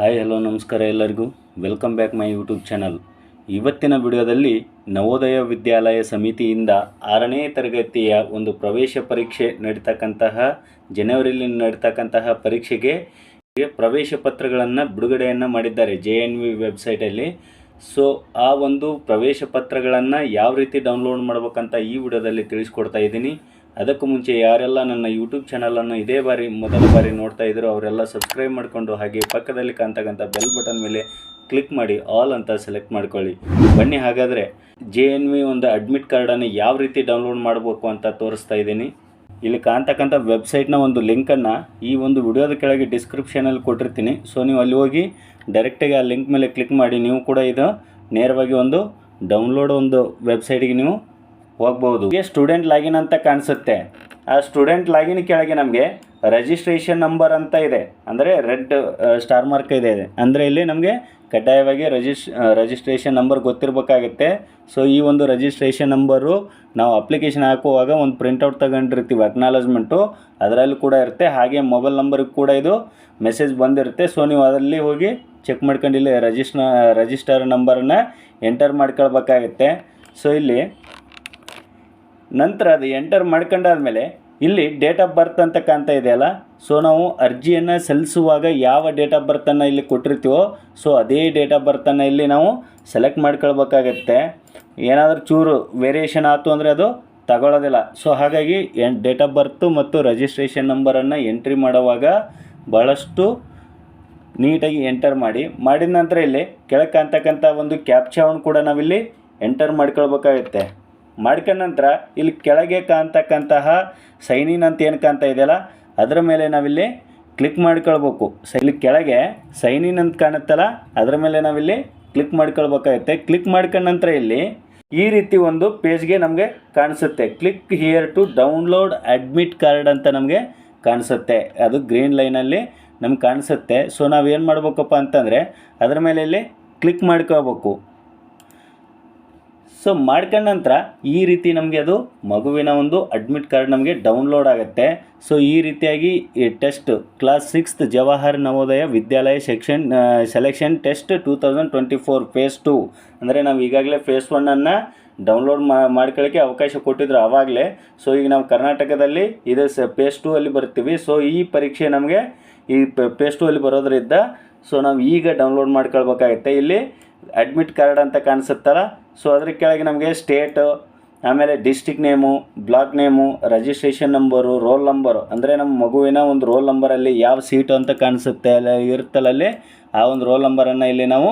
Hi, hello, ನಮಸ್ಕಾರ ಎಲ್ಲರಿಗೂ. Welcome back my YouTube channel ಇವತ್ತಿನ ವಿಡಿಯೋದಲ್ಲಿ ನವೋದಯ ವಿದ್ಯಾಲಯ ಸಮಿತಿಯಿಂದ ಆರನೇ ತರಗತಿಯ ಒಂದು ಪ್ರವೇಶ ಪರೀಕ್ಷೆ ನಡೀತಕ್ಕಂತಹ, ಜನವರಿಯಲ್ಲಿ ನಡೀತಕ್ಕಂತಹ ಪರೀಕ್ಷೆಗೆ ಪ್ರವೇಶ ಪತ್ರಗಳನ್ನು ಬಿಡುಗಡೆಯನ್ನು ಮಾಡಿದ್ದಾರೆ ಜೆ ಎನ್ ವಿ ವೆಬ್ಸೈಟಲ್ಲಿ ಸೊ ಆ ಒಂದು ಪ್ರವೇಶ ಪತ್ರಗಳನ್ನು ಯಾವ ರೀತಿ ಡೌನ್ಲೋಡ್ ಮಾಡ್ಬೇಕಂತ ಈ ವಿಡಿಯೋದಲ್ಲಿ ತಿಳಿಸ್ಕೊಡ್ತಾ ಇದ್ದೀನಿ. ಅದಕ್ಕೂ ಮುಂಚೆ ಯಾರೆಲ್ಲ ನನ್ನ ಯೂಟ್ಯೂಬ್ ಚಾನಲನ್ನು ಇದೇ ಬಾರಿ, ಮೊದಲ ಬಾರಿ ನೋಡ್ತಾ ಇದ್ರು ಅವರೆಲ್ಲ ಸಬ್ಸ್ಕ್ರೈಬ್ ಮಾಡಿಕೊಂಡು ಹಾಗೆ ಪಕ್ಕದಲ್ಲಿ ಕಾಣ್ತಕ್ಕಂಥ ಬೆಲ್ ಬಟನ್ ಮೇಲೆ ಕ್ಲಿಕ್ ಮಾಡಿ ಆಲ್ ಅಂತ ಸೆಲೆಕ್ಟ್ ಮಾಡ್ಕೊಳ್ಳಿ. ಬನ್ನಿ ಹಾಗಾದರೆ ಜೆ ಎನ್ ವಿ ಒಂದು ಅಡ್ಮಿಟ್ ಕಾರ್ಡನ್ನು ಯಾವ ರೀತಿ ಡೌನ್ಲೋಡ್ ಮಾಡಬೇಕು ಅಂತ ತೋರಿಸ್ತಾ ಇದ್ದೀನಿ. ಇಲ್ಲಿ ಕಾಣ್ತಕ್ಕಂಥ ವೆಬ್ಸೈಟ್ನ ಒಂದು ಲಿಂಕನ್ನು ಈ ಒಂದು ವಿಡಿಯೋದ ಕೆಳಗೆ ಡಿಸ್ಕ್ರಿಪ್ಷನಲ್ಲಿ ಕೊಟ್ಟಿರ್ತೀನಿ. ಸೊ ನೀವು ಅಲ್ಲಿ ಹೋಗಿ ಡೈರೆಕ್ಟಾಗಿ ಆ ಲಿಂಕ್ ಮೇಲೆ ಕ್ಲಿಕ್ ಮಾಡಿ, ನೀವು ಕೂಡ ಇದು ನೇರವಾಗಿ ಒಂದು ಡೌನ್ಲೋಡ್ ಒಂದು ವೆಬ್ಸೈಟಿಗೆ ನೀವು ಹೋಗ್ಬೋದು. ಹೀಗೆ ಸ್ಟೂಡೆಂಟ್ ಲಾಗಿನ್ ಅಂತ ಕಾಣಿಸುತ್ತೆ. ಆ ಸ್ಟೂಡೆಂಟ್ ಲಾಗಿನ್ ಕೆಳಗೆ ನಮಗೆ ರಿಜಿಸ್ಟ್ರೇಷನ್ ನಂಬರ್ ಅಂತ ಇದೆ. ಅಂದರೆ ರೆಡ್ ಸ್ಟಾರ್ ಮಾರ್ಕ್ ಇದೆ ಅಂದರೆ ಇಲ್ಲಿ ನಮಗೆ ಕಡ್ಡಾಯವಾಗಿ ರಜಿಸ್ ರಿಜಿಸ್ಟ್ರೇಷನ್ ನಂಬರ್ ಗೊತ್ತಿರಬೇಕಾಗುತ್ತೆ. ಸೊ ಈ ಒಂದು ರಿಜಿಸ್ಟ್ರೇಷನ್ ನಂಬರು ನಾವು ಅಪ್ಲಿಕೇಶನ್ ಹಾಕುವಾಗ ಒಂದು ಪ್ರಿಂಟೌಟ್ ತಗೊಂಡಿರ್ತೀವಿ ಅಕ್ನಾಲಜ್ಮೆಂಟು ಅದರಲ್ಲಿ ಕೂಡ ಇರುತ್ತೆ. ಹಾಗೆ ಮೊಬೈಲ್ ನಂಬರ್ಗೆ ಕೂಡ ಇದು ಮೆಸೇಜ್ ಬಂದಿರುತ್ತೆ. ಸೊ ನೀವು ಅದರಲ್ಲಿ ಹೋಗಿ ಚೆಕ್ ಮಾಡ್ಕೊಂಡಿಲ್ಲ ರಿಜಿಸ್ಟ್ರ ರಿಜಿಸ್ಟರ್ ನಂಬರನ್ನು ಎಂಟರ್ ಮಾಡ್ಕೊಳ್ಬೇಕಾಗತ್ತೆ. ಸೊ ಇಲ್ಲಿ ನಂತರ ಅದು ಎಂಟರ್ ಮಾಡ್ಕೊಂಡಾದ್ಮೇಲೆ ಇಲ್ಲಿ ಡೇಟ್ ಆಫ್ ಬರ್ತ್ ಅಂತ ಕಾಣ್ತಾ ಇದೆಯಲ್ಲ ಸೊ ನಾವು ಅರ್ಜಿಯನ್ನು ಸಲ್ಲಿಸುವಾಗ ಯಾವ ಡೇಟ್ ಆಫ್ ಬರ್ತನ್ನು ಇಲ್ಲಿ ಕೊಟ್ಟಿರ್ತೀವೋ ಸೊ ಅದೇ ಡೇಟ್ ಆಫ್ ಬರ್ತನ್ನು ಇಲ್ಲಿ ನಾವು ಸೆಲೆಕ್ಟ್ ಮಾಡ್ಕೊಳ್ಬೇಕಾಗತ್ತೆ. ಏನಾದರೂ ಚೂರು ವೇರಿಯೇಷನ್ ಆಯಿತು ಅಂದರೆ ಅದು ತಗೊಳ್ಳೋದಿಲ್ಲ. ಸೊ ಹಾಗಾಗಿ ಎನ್ ಡೇಟ್ ಆಫ್ ಬರ್ತು ಮತ್ತು ರಿಜಿಸ್ಟ್ರೇಷನ್ ನಂಬರನ್ನು ಎಂಟ್ರಿ ಮಾಡುವಾಗ ಭಾಳಷ್ಟು ನೀಟಾಗಿ ಎಂಟರ್ ಮಾಡಿ. ಮಾಡಿದ ನಂತರ ಇಲ್ಲಿ ಕೆಳಗೆ ಕಾಣ್ತಕ್ಕಂಥ ಒಂದು ಕ್ಯಾಪ್ಚಾವನ್ನು ಕೂಡ ನಾವಿಲ್ಲಿ ಎಂಟರ್ ಮಾಡ್ಕೊಳ್ಬೇಕಾಗುತ್ತೆ. ಮಾಡ್ಕೊಂಡ ನಂತರ ಇಲ್ಲಿ ಕೆಳಗೆ ಕಾಣ್ತಕ್ಕಂತಹ ಸೈನ್ ಅಂತ ಏನು ಕಾಣ್ತಾ ಇದೆಯಲ್ಲ, ಅದರ ಮೇಲೆ ನಾವಿಲ್ಲಿ ಕ್ಲಿಕ್ ಮಾಡ್ಕೊಳ್ಬೇಕು. ಇಲ್ಲಿ ಕೆಳಗೆ ಸೈನ್ ಇನ್ ಅಂತ ಕಾಣುತ್ತಲ್ಲ, ಅದರ ಮೇಲೆ ನಾವಿಲ್ಲಿ ಕ್ಲಿಕ್ ಮಾಡ್ಕೊಳ್ಬೇಕಾಗುತ್ತೆ. ಕ್ಲಿಕ್ ಮಾಡ್ಕೊಂಡ ನಂತರ ಇಲ್ಲಿ ಈ ರೀತಿ ಒಂದು ಪೇಜ್ಗೆ ನಮಗೆ ಕಾಣಿಸುತ್ತೆ. Click here to download admit card ಅಂತ ನಮಗೆ ಕಾಣಿಸುತ್ತೆ. ಅದು ಗ್ರೀನ್ ಲೈನಲ್ಲಿ ನಮ್ಗೆ ಕಾಣಿಸುತ್ತೆ. ಸೊ ನಾವು ಏನು ಮಾಡ್ಬೇಕಪ್ಪ ಅಂತಂದರೆ, ಅದರ ಮೇಲೆ ಇಲ್ಲಿ ಕ್ಲಿಕ್ ಮಾಡ್ಕೋಬೇಕು ಸೊ ಮಾಡ್ಕೊಂಡ ನಂತರ ಈ ರೀತಿ ನಮಗೆ ಅದು ಮಗುವಿನ ಒಂದು ಅಡ್ಮಿಟ್ ಕಾರ್ಡ್ ನಮಗೆ ಡೌನ್ಲೋಡ್ ಆಗುತ್ತೆ. ಸೊ ಈ ರೀತಿಯಾಗಿ ಈ test class sixth Jawahar Navodaya Vidyalaya section selection test two thousand twenty four phase two ಅಂದರೆ ನಾವು ಈಗಾಗಲೇ ಫೇಸ್ ಒನ್ನನ್ನು ಡೌನ್ಲೋಡ್ ಮಾಡ್ಕೊಳ್ಳೋಕ್ಕೆ ಅವಕಾಶ ಕೊಟ್ಟಿದ್ರು ಆವಾಗಲೇ. ಸೊ ಈಗ ನಾವು ಕರ್ನಾಟಕದಲ್ಲಿ ಇದು ಸ ಪೇಸ್ ಟು ಅಲ್ಲಿ ಬರ್ತೀವಿ. ಸೊ ಈ ಪರೀಕ್ಷೆ ನಮಗೆ ಈ ಪೇಸ್ ಟು ಅಲ್ಲಿ ಬರೋದ್ರಿಂದ ಸೊ ನಾವು ಈಗ ಡೌನ್ಲೋಡ್ ಮಾಡ್ಕೊಳ್ಬೇಕಾಗತ್ತೆ. ಇಲ್ಲಿ ಅಡ್ಮಿಟ್ ಕಾರ್ಡ್ ಅಂತ ಕಾಣಿಸುತ್ತಲ್ಲ ಸೊ ಅದ್ರ ಕೆಳಗೆ ನಮಗೆ ಸ್ಟೇಟು ಆಮೇಲೆ district name block name registration number roll number ಅಂದರೆ ನಮ್ಮ ಮಗುವಿನ ಒಂದು ರೋಲ್ ನಂಬರಲ್ಲಿ ಯಾವ ಸೀಟು ಅಂತ ಕಾಣಿಸುತ್ತೆ ಅಲ್ಲಿ ಇರುತ್ತಲ್ಲ ಆ ಒಂದು ರೋಲ್ ನಂಬರನ್ನು ಇಲ್ಲಿ ನಾವು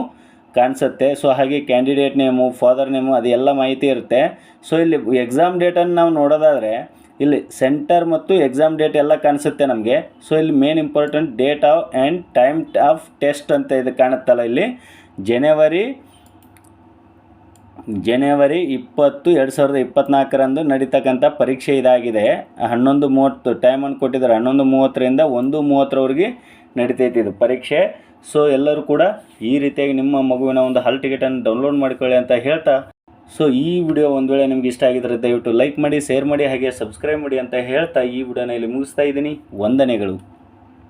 ಕಾಣಿಸುತ್ತೆ. ಸೊ ಹಾಗೆ ಕ್ಯಾಂಡಿಡೇಟ್ ನೇಮು ಫಾದರ್ ನೇಮು ಅದೆಲ್ಲ ಮಾಹಿತಿ ಇರುತ್ತೆ. ಸೊ ಇಲ್ಲಿ ಎಕ್ಸಾಮ್ ಡೇಟನ್ನು ನಾವು ನೋಡೋದಾದರೆ ಇಲ್ಲಿ ಸೆಂಟರ್ ಮತ್ತು ಎಕ್ಸಾಮ್ ಡೇಟ್ ಎಲ್ಲ ಕಾಣಿಸುತ್ತೆ ನಮಗೆ. ಸೊ ಇಲ್ಲಿ main important date of and time of test ಅಂತ ಇದು ಕಾಣುತ್ತಲ್ಲ ಇಲ್ಲಿ. ಜನವರಿ ಜನವರಿ ಇಪ್ಪತ್ತು, ಎರಡು ಸಾವಿರದ ಇಪ್ಪತ್ತ್ನಾಲ್ಕರಂದು ನಡೀತಕ್ಕಂಥ ಪರೀಕ್ಷೆ ಇದಾಗಿದೆ. ಹನ್ನೊಂದು ಮೂವತ್ತು ಟೈಮನ್ನು ಕೊಟ್ಟಿದ್ದಾರೆ. ಹನ್ನೊಂದು ಮೂವತ್ತರಿಂದ ಒಂದು ಮೂವತ್ತರವರೆಗೆ ನಡೀತೈತಿ ಇದು ಪರೀಕ್ಷೆ. ಸೊ ಎಲ್ಲರೂ ಕೂಡ ಈ ರೀತಿಯಾಗಿ ನಿಮ್ಮ ಮಗುವಿನ ಒಂದು ಹಾಲ್ ಟಿಕೆಟನ್ನು ಡೌನ್ಲೋಡ್ ಮಾಡ್ಕೊಳ್ಳಿ ಅಂತ ಹೇಳ್ತಾ. ಸೊ ಈ ವಿಡಿಯೋ ಒಂದು ವೇಳೆ ನಿಮ್ಗೆ ಇಷ್ಟ ಆಗಿದ್ರೆ ದಯವಿಟ್ಟು ಲೈಕ್ ಮಾಡಿ ಶೇರ್ ಮಾಡಿ, ಹಾಗೆ ಸಬ್ಸ್ಕ್ರೈಬ್ ಮಾಡಿ ಅಂತ ಹೇಳ್ತಾ ಈ ವಿಡಿಯೋನ ಇಲ್ಲಿ ಮುಗಿಸ್ತಾ ಇದ್ದೀನಿ. ವಂದನೆಗಳು.